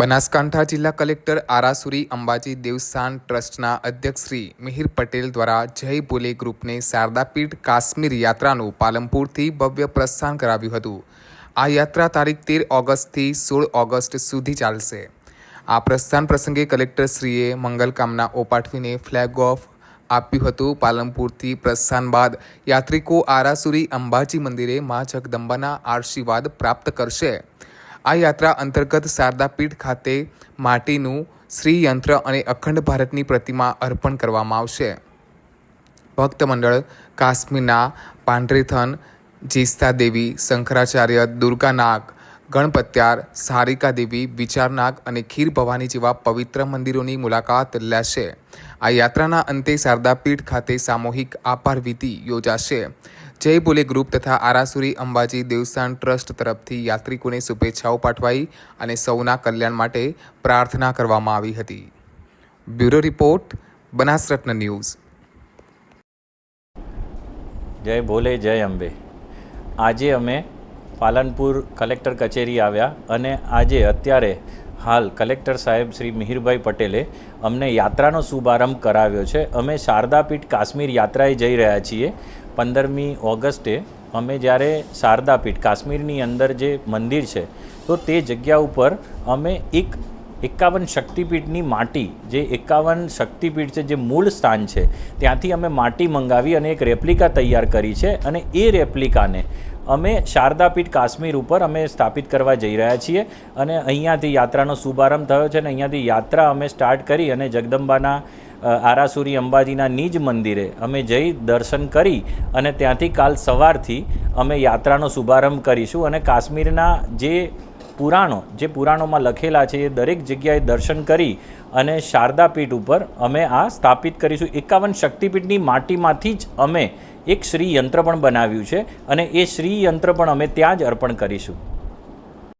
બનાસકાંઠા જિલ્લા કલેક્ટર આરાસુરી અંબાજી દેવસ્થાન ટ્રસ્ટના અધ્યક્ષ શ્રી મિહિર પટેલ દ્વારા જય બોલે ગ્રુપને શારદાપીઠ કાશ્મીર યાત્રાનું પાલનપુરથી ભવ્ય પ્રસ્થાન કરાવ્યું હતું. આ યાત્રા તારીખ તેર ઓગસ્ટથી સોળ ઓગસ્ટ સુધી ચાલશે. આ પ્રસ્થાન પ્રસંગે કલેક્ટરશ્રીએ મંગલકામના ઓપાઠવીને ફ્લેગ ઓફ આપ્યું હતું. પાલનપુરથી પ્રસ્થાન બાદ યાત્રિકો આરાસુરી અંબાજી મંદિરે મા જગદંબાના આશીર્વાદ પ્રાપ્ત કરશે. આ યાત્રા અંતર્ગત શારદાપીઠ ખાતે માટીનું શ્રી યંત્ર અને અખંડ ભારતની પ્રતિમા અર્પણ કરવામાં આવશે. ભક્ત મંડળ કાશ્મીરના પાંડરેથન જીસ્તા દેવી શંકરાચાર્ય, દુર્ગાનાગ, ગણપત્યાર સારિકા દેવી વિચારનાગ અને ખીર ભવાની જેવા પવિત્ર મંદિરોની મુલાકાત લેશે. આ યાત્રાના અંતે શારદાપીઠ ખાતે સામૂહિક આભાર વિધિ યોજાશે. જય બોલે ગ્રુપ તથા આરાસુરી અંબાજી દેવસ્થાન ટ્રસ્ટ તરફથી યાત્રિકોને શુભેચ્છાઓ પાઠવાઈ અને સૌના કલ્યાણ માટે પ્રાર્થના કરવામાં આવી હતી. Bureau report, Banasratna news. જય ભોલે, જય અંબે. આજે અમે પાલનપુર કલેક્ટર કચેરી આવ્યા અને આજે અત્યારે હાલ કલેક્ટર સાહેબ શ્રી મિહિરભાઈ પટેલે અમને યાત્રાનો શુભારંભ કરાવ્યો છે. અમે શારદાપીઠ કાશ્મીર યાત્રાએ જઈ રહ્યા છીએ. પંદરમી ઓગસ્ટે અમે જ્યારે શારદાપીઠ, કાશ્મીરની અંદર જે મંદિર છે, તો તે જગ્યા ઉપર અમે એક એકાવન શક્તિપીઠની માટી, જે એકાવન શક્તિપીઠ છે, જે મૂળ સ્થાન છે, ત્યાંથી અમે માટી મંગાવી અને એક રેપ્લિકા તૈયાર કરી છે અને એ રેપ્લિકાને અમે શારદાપીઠ, કાશ્મીર ઉપર અમે સ્થાપિત કરવા જઈ રહ્યા છીએ અને અહીંયાથી યાત્રાનો શુભારંભ થયો છે અને અહીંયાથી યાત્રા અમે સ્ટાર્ટ કરી અને જગદંબાના આરાસુરી અંબાજીના નિજ મંદિરે અમે જઈ દર્શન કરી અને ત્યાંથી કાલ સવારથી અમે યાત્રાનો શુભારંભ કરીશું અને કાશ્મીરના જે પુરાણો, જે પુરાણોમાં લખેલા છે એ દરેક જગ્યાએ દર્શન કરી અને શારદાપીઠ ઉપર અમે આ સ્થાપિત કરીશું. એકાવન શક્તિપીઠની માટીમાંથી જ અમે એક શ્રી યંત્ર પણ બનાવ્યું છે અને એ શ્રી યંત્ર પણ અમે ત્યાં જ અર્પણ કરીશું.